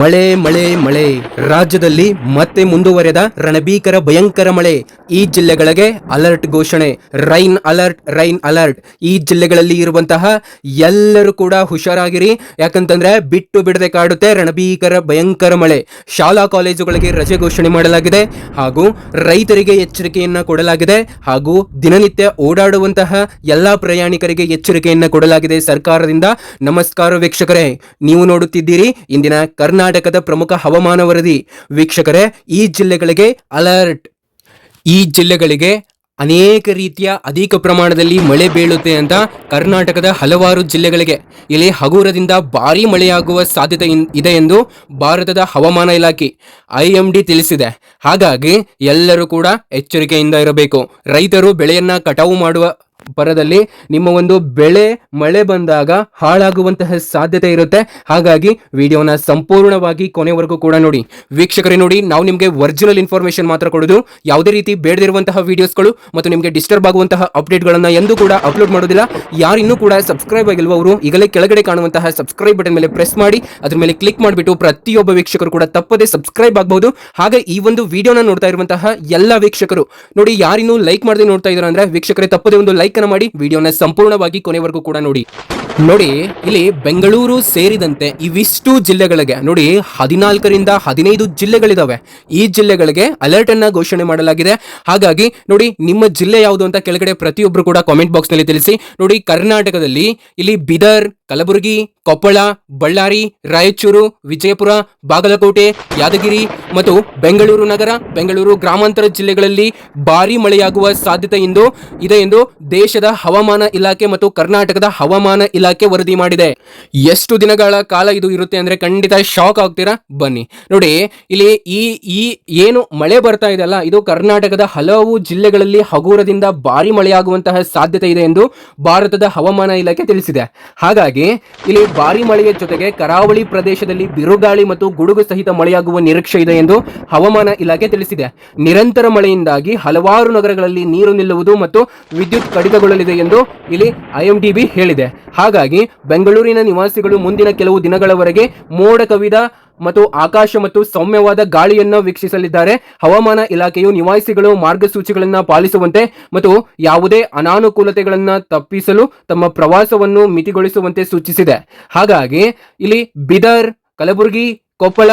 ಮಳೆ ಮಳೆ ಮಳೆ. ರಾಜ್ಯದಲ್ಲಿ ಮತ್ತೆ ಮುಂದುವರೆದ ರಣಭೀಕರ, ಭಯಂಕರ ಮಳೆ. ಈ ಜಿಲ್ಲೆಗಳಿಗೆ ಅಲರ್ಟ್ ಘೋಷಣೆ. Rain alert rain alert. ಈ ಜಿಲ್ಲೆಗಳಲ್ಲಿ ಇರುವಂತಹ ಎಲ್ಲರೂ ಕೂಡ ಹುಷಾರಾಗಿರಿ. ಯಾಕಂತಂದ್ರೆ ಬಿಟ್ಟು ಬಿಡದೆ ಕಾಡುತ್ತೆ ರಣಭೀಕರ, ಭಯಂಕರ ಮಳೆ. ಶಾಲಾ ಕಾಲೇಜುಗಳಿಗೆ ರಜೆ ಘೋಷಣೆ ಮಾಡಲಾಗಿದೆ. ಹಾಗೂ ರೈತರಿಗೆ ಎಚ್ಚರಿಕೆಯನ್ನ ಕೊಡಲಾಗಿದೆ. ಹಾಗೂ ದಿನನಿತ್ಯ ಓಡಾಡುವಂತಹ ಎಲ್ಲಾ ಪ್ರಯಾಣಿಕರಿಗೆ ಎಚ್ಚರಿಕೆಯನ್ನ ಕೊಡಲಾಗಿದೆ ಸರ್ಕಾರದಿಂದ. ನಮಸ್ಕಾರ ವೀಕ್ಷಕರೇ. ನೀವು ನೋಡುತ್ತಿದ್ದೀರಿ ಇಂದಿನ ಕರ್ನಾಟಕದ ಪ್ರಮುಖ ಹವಾಮಾನ ವರದಿ. ವೀಕ್ಷಕರೇ, ಈ ಜಿಲ್ಲೆಗಳಿಗೆ ಅಲರ್ಟ್. ಈ ಜಿಲ್ಲೆಗಳಿಗೆ ಅನೇಕ ರೀತಿಯ ಅಧಿಕ ಪ್ರಮಾಣದಲ್ಲಿ ಮಳೆ ಬೀಳುತ್ತೆ ಅಂತ ಕರ್ನಾಟಕದ ಹಲವಾರು ಜಿಲ್ಲೆಗಳಿಗೆ. ಇಲ್ಲಿ ಹಗುರದಿಂದ ಭಾರೀ ಮಳೆಯಾಗುವ ಸಾಧ್ಯತೆ ಇದೆ ಎಂದು ಭಾರತದ ಹವಾಮಾನ ಇಲಾಖೆ, ಐ ಎಂ ಡಿ ತಿಳಿಸಿದೆ. ಹಾಗಾಗಿ ಎಲ್ಲರೂ ಕೂಡ ಎಚ್ಚರಿಕೆಯಿಂದ ಇರಬೇಕು. ರೈತರು ಬೆಳೆಯನ್ನು ಕಟಾವು ಮಾಡುವ ಪರದಲ್ಲಿ ನಿಮ್ಮ ಒಂದು ಬೆಳೆ, ಮಳೆ ಬಂದಾಗ ಹಾಳಾಗುವಂತಹ ಸಾಧ್ಯತೆ ಇರುತ್ತೆ. ಹಾಗಾಗಿ ವಿಡಿಯೋನ ಸಂಪೂರ್ಣವಾಗಿ ಕೊನೆವರೆಗೂ ಕೂಡ ನೋಡಿ. ವೀಕ್ಷಕರೇ ನೋಡಿ, ನಾವು ನಿಮಗೆ ಒರಿಜಿನಲ್ ಇನ್ಫಾರ್ಮೇಶನ್ ಮಾತ್ರ ಕೊಡೋದು. ಯಾವುದೇ ರೀತಿ ಬೇಡದಿರುವಂತಹ ವಿಡಿಯೋಸ್ಗಳು ಮತ್ತು ನಿಮಗೆ ಡಿಸ್ಟರ್ಬ್ ಆಗುವಂತಹ ಅಪ್ಡೇಟ್ಗಳನ್ನು ಎಂದೂ ಕೂಡ ಅಪ್ಲೋಡ್ ಮಾಡೋದಿಲ್ಲ. ಯಾರಿನ್ನೂ ಕೂಡ ಸಬ್ಸ್ಕ್ರೈಬ್ ಆಗಿಲ್ವ ಅವರು, ಈಗಲೇ ಕೆಳಗಡೆ ಕಾಣುವಂತಹ ಸಬ್ಸ್ಕ್ರೈಬ್ ಬಟನ್ ಮೇಲೆ ಪ್ರೆಸ್ ಮಾಡಿ, ಅದ್ರ ಮೇಲೆ ಕ್ಲಿಕ್ ಮಾಡಿಬಿಟ್ಟು ಪ್ರತಿಯೊಬ್ಬ ವೀಕ್ಷಕರು ಕೂಡ ತಪ್ಪದೆ ಸಬ್ಸ್ಕ್ರೈಬ್ ಆಗಬಹುದು. ಹಾಗೆ ಈ ಒಂದು ವಿಡಿಯೋನ ನೋಡ್ತಾ ಇರುವಂತಹ ಎಲ್ಲ ವೀಕ್ಷಕರು, ನೋಡಿ ಯಾರಿನ್ನೂ ಲೈಕ್ ಮಾಡದೆ ನೋಡ್ತಾ ಇದ್ದಾರೆ ಅಂದ್ರೆ ವೀಕ್ಷಕರೇ ತಪ್ಪದೆ ಒಂದು ಲೈಕ್ ಮಾಡಿ ವಿಡಿಯೋನ ಸಂಪೂರ್ಣವಾಗಿ ಕೊನೆವರೆಗೂ ಕೂಡ ನೋಡಿ. ನೋಡಿ, ಇಲ್ಲಿ ಬೆಂಗಳೂರು ಸೇರಿದಂತೆ ಇವಿಷ್ಟು ಜಿಲ್ಲೆಗಳಿಗೆ, ನೋಡಿ, ಹದಿನಾಲ್ಕರಿಂದ ಹದಿನೈದು ಜಿಲ್ಲೆಗಳಿದಾವೆ. ಈ ಜಿಲ್ಲೆಗಳಿಗೆ ಅಲರ್ಟ್ ಅನ್ನ ಘೋಷಣೆ ಮಾಡಲಾಗಿದೆ. ಹಾಗಾಗಿ, ನೋಡಿ, ನಿಮ್ಮ ಜಿಲ್ಲೆ ಯಾವುದು ಅಂತ ಕೆಳಗಡೆ ಪ್ರತಿಯೊಬ್ಬರು ಕೂಡ ಕಾಮೆಂಟ್ ಬಾಕ್ಸ್ನಲ್ಲಿ ತಿಳಿಸಿ. ನೋಡಿ, ಕರ್ನಾಟಕದಲ್ಲಿ ಇಲ್ಲಿ ಬಿದರ್ ಕಲಬುರಗಿ, ಕೊಪ್ಪಳ, ಬಳ್ಳಾರಿ, ರಾಯಚೂರು, ವಿಜಯಪುರ, ಬಾಗಲಕೋಟೆ, ಯಾದಗಿರಿ ಮತ್ತು ಬೆಂಗಳೂರು ನಗರ, ಬೆಂಗಳೂರು ಗ್ರಾಮಾಂತರ ಜಿಲ್ಲೆಗಳಲ್ಲಿ ಭಾರಿ ಮಳೆಯಾಗುವ ಸಾಧ್ಯತೆ ಇಂದು ಇದೆ ಎಂದು ದೇಶದ ಹವಾಮಾನ ಇಲಾಖೆ ಮತ್ತು ಕರ್ನಾಟಕದ ಹವಾಮಾನ ಇಲಾಖೆ ವರದಿ ಮಾಡಿದೆ. ಎಷ್ಟು ದಿನಗಳ ಕಾಲ ಇದು ಇರುತ್ತೆ ಅಂದ್ರೆ ಖಂಡಿತ ಶಾಕ್ ಆಗ್ತೀರಾ? ಬನ್ನಿ. ನೋಡಿ, ಇಲ್ಲಿ ಈ ಈ ಏನು ಮಳೆ ಬರ್ತಾ ಇದೆ ಅಲ್ಲ, ಇದು ಕರ್ನಾಟಕದ ಹಲವು ಜಿಲ್ಲೆಗಳಲ್ಲಿ ಹಗುರದಿಂದ ಭಾರಿ ಮಳೆಯಾಗುವಂತಹ ಸಾಧ್ಯತೆ ಇದೆ ಎಂದು ಭಾರತದ ಹವಾಮಾನ ಇಲಾಖೆ ತಿಳಿಸಿದೆ. ಹಾಗಾಗಿ ಇಲ್ಲಿ ಭಾರಿ ಮಳೆಯ ಜೊತೆಗೆ ಕರಾವಳಿ ಪ್ರದೇಶದಲ್ಲಿ ಬಿರುಗಾಳಿ ಮತ್ತು ಗುಡುಗು ಸಹಿತ ಮಳೆಯಾಗುವ ನಿರೀಕ್ಷೆ ಇದೆ ಎಂದು ಹವಾಮಾನ ಇಲಾಖೆ ತಿಳಿಸಿದೆ. ನಿರಂತರ ಮಳೆಯಿಂದಾಗಿ ಹಲವಾರು ನಗರಗಳಲ್ಲಿ ನೀರು ನಿಲ್ಲುವುದು ಮತ್ತು ವಿದ್ಯುತ್ ಕಡಿತಗೊಳ್ಳಲಿದೆ ಎಂದು ಇಲ್ಲಿ ಐಎಂಡಿಬಿ ಹೇಳಿದೆ. ಹಾಗಾಗಿ ಬೆಂಗಳೂರಿನ ನಿವಾಸಿಗಳು ಮುಂದಿನ ಕೆಲವು ದಿನಗಳವರೆಗೆ ಮೋಡ ಕವಿದ ಮತ್ತು ಆಕಾಶ ಮತ್ತು ಸೌಮ್ಯವಾದ ಗಾಳಿಯನ್ನು ವೀಕ್ಷಿಸಲಿದ್ದಾರೆ. ಹವಾಮಾನ ಇಲಾಖೆಯು ನಿವಾಸಿಗಳು ಮಾರ್ಗಸೂಚಿಗಳನ್ನು ಪಾಲಿಸುವಂತೆ ಮತ್ತು ಯಾವುದೇ ಅನಾನುಕೂಲತೆಗಳನ್ನು ತಪ್ಪಿಸಲು ತಮ್ಮ ಪ್ರವಾಸವನ್ನು ಮಿತಿಗೊಳಿಸುವಂತೆ ಸೂಚಿಸಿದೆ. ಹಾಗಾಗಿ ಇಲ್ಲಿ ಬಿದರ್, ಕಲಬುರಗಿ, ಕೊಪ್ಪಳ,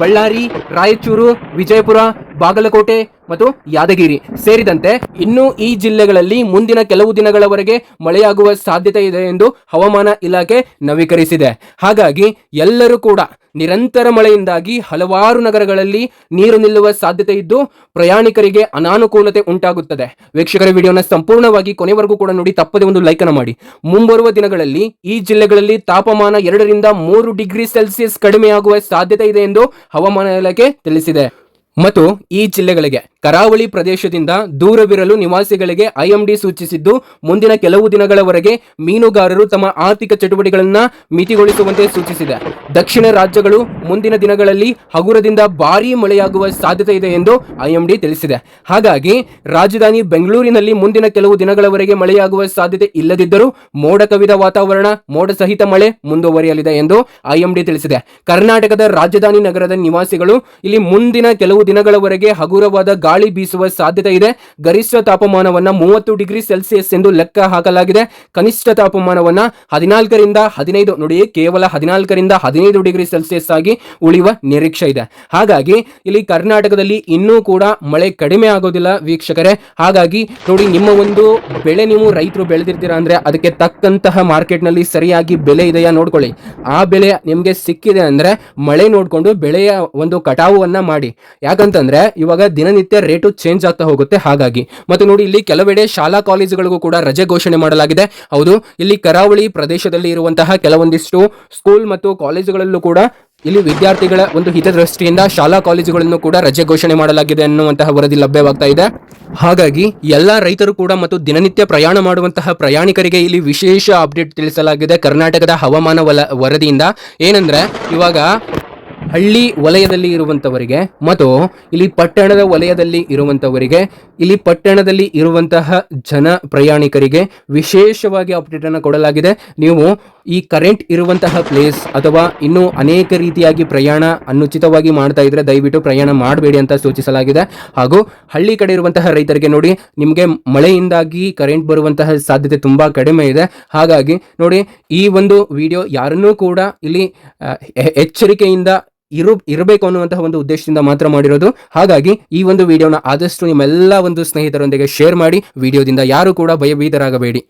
ಬಳ್ಳಾರಿ, ರಾಯಚೂರು, ವಿಜಯಪುರ, ಬಾಗಲಕೋಟೆ ಮತ್ತು ಯಾದಗಿರಿ ಸೇರಿದಂತೆ ಇನ್ನು ಈ ಜಿಲ್ಲೆಗಳಲ್ಲಿ ಮುಂದಿನ ಕೆಲವು ದಿನಗಳವರೆಗೆ ಮಳೆಯಾಗುವ ಸಾಧ್ಯತೆ ಇದೆ ಎಂದು ಹವಾಮಾನ ಇಲಾಖೆ ನವೀಕರಿಸಿದೆ. ಹಾಗಾಗಿ ಎಲ್ಲರೂ ಕೂಡ ನಿರಂತರ ಮಳೆಯಿಂದಾಗಿ ಹಲವಾರು ನಗರಗಳಲ್ಲಿ ನೀರು ನಿಲ್ಲುವ ಸಾಧ್ಯತೆ ಇದ್ದು, ಪ್ರಯಾಣಿಕರಿಗೆ ಅನಾನುಕೂಲತೆ ಉಂಟಾಗುತ್ತದೆ. ವೀಕ್ಷಕರ, ವಿಡಿಯೋನ ಸಂಪೂರ್ಣವಾಗಿ ಕೊನೆವರೆಗೂ ಕೂಡ ನೋಡಿ, ತಪ್ಪದೆ ಒಂದು ಲೈಕ್ ಅನ್ನು ಮಾಡಿ. ಮುಂಬರುವ ದಿನಗಳಲ್ಲಿ ಈ ಜಿಲ್ಲೆಗಳಲ್ಲಿ ತಾಪಮಾನ ಎರಡರಿಂದ ಮೂರು ಡಿಗ್ರಿ ಸೆಲ್ಸಿಯಸ್ ಕಡಿಮೆಯಾಗುವ ಸಾಧ್ಯತೆ ಇದೆ ಎಂದು ಹವಾಮಾನ ಇಲಾಖೆ ತಿಳಿಸಿದೆ. ಮತ್ತು ಈ ಜಿಲ್ಲೆಗಳಿಗೆ ಕರಾವಳಿ ಪ್ರದೇಶದಿಂದ ದೂರವಿರಲು ನಿವಾಸಿಗಳಿಗೆ ಐಎಂಡಿ ಸೂಚಿಸಿದ್ದು, ಮುಂದಿನ ಕೆಲವು ದಿನಗಳವರೆಗೆ ಮೀನುಗಾರರು ತಮ್ಮ ಆರ್ಥಿಕ ಚಟುವಟಿಕೆಗಳನ್ನ ಮಿತಿಗೊಳಿಸುವಂತೆ ಸೂಚಿಸಿದೆ. ದಕ್ಷಿಣ ರಾಜ್ಯಗಳು ಮುಂದಿನ ದಿನಗಳಲ್ಲಿ ಹಗುರದಿಂದ ಭಾರೀ ಮಳೆಯಾಗುವ ಸಾಧ್ಯತೆ ಇದೆ ಎಂದು ಐಎಂಡಿ ತಿಳಿಸಿದೆ. ಹಾಗಾಗಿ ರಾಜಧಾನಿ ಬೆಂಗಳೂರಿನಲ್ಲಿ ಮುಂದಿನ ಕೆಲವು ದಿನಗಳವರೆಗೆ ಮಳೆಯಾಗುವ ಸಾಧ್ಯತೆ ಇಲ್ಲದಿದ್ದರೂ ಮೋಡ ಕವಿದ ವಾತಾವರಣ ಮೋಡ ಸಹಿತ ಮಳೆ ಮುಂದುವರಿಯಲಿದೆ ಎಂದು ಐಎಂಡಿ ತಿಳಿಸಿದೆ. ಕರ್ನಾಟಕದ ರಾಜಧಾನಿ ನಗರದ ನಿವಾಸಿಗಳು ಇಲ್ಲಿ ಮುಂದಿನ ಕೆಲವು ದಿನಗಳವರೆಗೆ ಹಗುರವಾದ ಗಾಳಿ ಬೀಸುವ ಸಾಧ್ಯತೆ ಇದೆ. ಗರಿಷ್ಠ ತಾಪಮಾನವನ್ನ ಮೂವತ್ತು ಡಿಗ್ರಿ ಸೆಲ್ಸಿಯಸ್ ಎಂದು ಲೆಕ್ಕ ಹಾಕಲಾಗಿದೆ. ಕನಿಷ್ಠ ತಾಪಮಾನವನ್ನ ಹದಿನಾಲ್ಕರಿಂದ ಹದಿನೈದು ನೋಡಿ ಕೇವಲ ಹದಿನಾಲ್ಕರಿಂದ ಹದಿನೈದು ಡಿಗ್ರಿ ಸೆಲ್ಸಿಯಸ್ ಆಗಿ ಉಳಿಯುವ ನಿರೀಕ್ಷೆ ಇದೆ. ಹಾಗಾಗಿ ಇಲ್ಲಿ ಕರ್ನಾಟಕದಲ್ಲಿ ಇನ್ನೂ ಕೂಡ ಮಳೆ ಕಡಿಮೆ ಆಗೋದಿಲ್ಲ ವೀಕ್ಷಕರೇ. ಹಾಗಾಗಿ ನೋಡಿ, ನಿಮ್ಮ ಒಂದು ಬೆಳೆ ನೀವು ರೈತರು ಬೆಳೆದಿರ್ತೀರಾ ಅಂದ್ರೆ ಅದಕ್ಕೆ ತಕ್ಕಂತಹ ಮಾರ್ಕೆಟ್ನಲ್ಲಿ ಸರಿಯಾಗಿ ಬೆಲೆ ಇದೆಯಾ ನೋಡ್ಕೊಳ್ಳಿ. ಆ ಬೆಲೆ ನಿಮಗೆ ಸಿಕ್ಕಿದೆ ಅಂದ್ರೆ ಮಳೆ ನೋಡಿಕೊಂಡು ಬೆಳೆಯ ಒಂದು ಕಟಾವನ್ನ ಮಾಡಿ. ಯಾಕಂತಂದ್ರೆ ಇವಾಗ ದಿನನಿತ್ಯ ರೇಟು ಚೇಂಜ್ ಆಗ್ತಾ ಹೋಗುತ್ತೆ, ಹಾಗಾಗಿ. ಮತ್ತು ನೋಡಿ, ಇಲ್ಲಿ ಕೆಲವೆಡೆ ಶಾಲಾ ಕಾಲೇಜುಗಳಿಗೂ ಕೂಡ ರಜೆ ಘೋಷಣೆ ಮಾಡಲಾಗಿದೆ. ಹೌದು, ಇಲ್ಲಿ ಕರಾವಳಿ ಪ್ರದೇಶದಲ್ಲಿ ಇರುವಂತಹ ಕೆಲವೊಂದಿಷ್ಟು ಸ್ಕೂಲ್ ಮತ್ತು ಕಾಲೇಜುಗಳಲ್ಲೂ ಕೂಡ ಇಲ್ಲಿ ವಿದ್ಯಾರ್ಥಿಗಳ ಒಂದು ಹಿತದೃಷ್ಟಿಯಿಂದ ಶಾಲಾ ಕಾಲೇಜುಗಳನ್ನು ಕೂಡ ರಜೆ ಘೋಷಣೆ ಮಾಡಲಾಗಿದೆ ಅನ್ನುವಂತಹ ವರದಿ ಲಭ್ಯವಾಗ್ತಾ ಇದೆ. ಹಾಗಾಗಿ, ಎಲ್ಲಾ ರೈತರು ಕೂಡ ಮತ್ತು ದಿನನಿತ್ಯ ಪ್ರಯಾಣ ಮಾಡುವಂತಹ ಪ್ರಯಾಣಿಕರಿಗೆ ಇಲ್ಲಿ ವಿಶೇಷ ಅಪ್ಡೇಟ್ ತಿಳಿಸಲಾಗಿದೆ ಕರ್ನಾಟಕದ ಹವಾಮಾನ ವಲ, ವರದಿಯಿಂದ. ಏನಂದ್ರೆ, ಇವಾಗ ಹಳ್ಳಿ ವಲಯದಲ್ಲಿ ಇರುವಂತವರಿಗೆ ಮತ್ತು ಇಲ್ಲಿ ಪಟ್ಟಣದ ವಲಯದಲ್ಲಿ ಇರುವಂತವರಿಗೆ, ಇಲ್ಲಿ ಪಟ್ಟಣದಲ್ಲಿ ಇರುವಂತಹ ಜನ ಪ್ರಯಾಣಿಕರಿಗೆ ವಿಶೇಷವಾಗಿ ಅಪ್ಡೇಟ್ ಅನ್ನು ಕೊಡಲಾಗಿದೆ. ನೀವು ಈ ಕರೆಂಟ್ ಇರುವಂತಹ ಪ್ಲೇಸ್ ಅಥವಾ ಇನ್ನೂ ಅನೇಕ ರೀತಿಯಾಗಿ ಪ್ರಯಾಣ ಅನುಚಿತವಾಗಿ ಮಾಡ್ತಾ ಇದ್ರೆ ದಯವಿಟ್ಟು ಪ್ರಯಾಣ ಮಾಡಬೇಡಿ ಅಂತ ಸೂಚಿಸಲಾಗಿದೆ. ಹಾಗೂ ಹಳ್ಳಿ ಕಡೆ ಇರುವಂತಹ ರೈತರಿಗೆ ನೋಡಿ, ನಿಮಗೆ ಮಳೆಯಿಂದಾಗಿ ಕರೆಂಟ್ ಬರುವಂತಹ ಸಾಧ್ಯತೆ ತುಂಬಾ ಕಡಿಮೆ ಇದೆ. ಹಾಗಾಗಿ ನೋಡಿ, ಈ ಒಂದು ವಿಡಿಯೋ ಯಾರನ್ನೂ ಕೂಡ ಇಲ್ಲಿ ಎಚ್ಚರಿಕೆಯಿಂದ ಇರು ಇರಬೇಕು ಅನ್ನುವಂತಹ ಒಂದು ಉದ್ದೇಶದಿಂದ ಮಾತ್ರ ಮಾಡಿರೋದು. ಹಾಗಾಗಿ ಈ ಒಂದು ವಿಡಿಯೋನ ಆದಷ್ಟು ನಿಮ್ಮೆಲ್ಲ ಒಂದು ಸ್ನೇಹಿತರೊಂದಿಗೆ ಶೇರ್ ಮಾಡಿ. ವಿಡಿಯೋದಿಂದ ಯಾರು ಕೂಡ ಭಯಭೀತರಾಗಬೇಡಿ.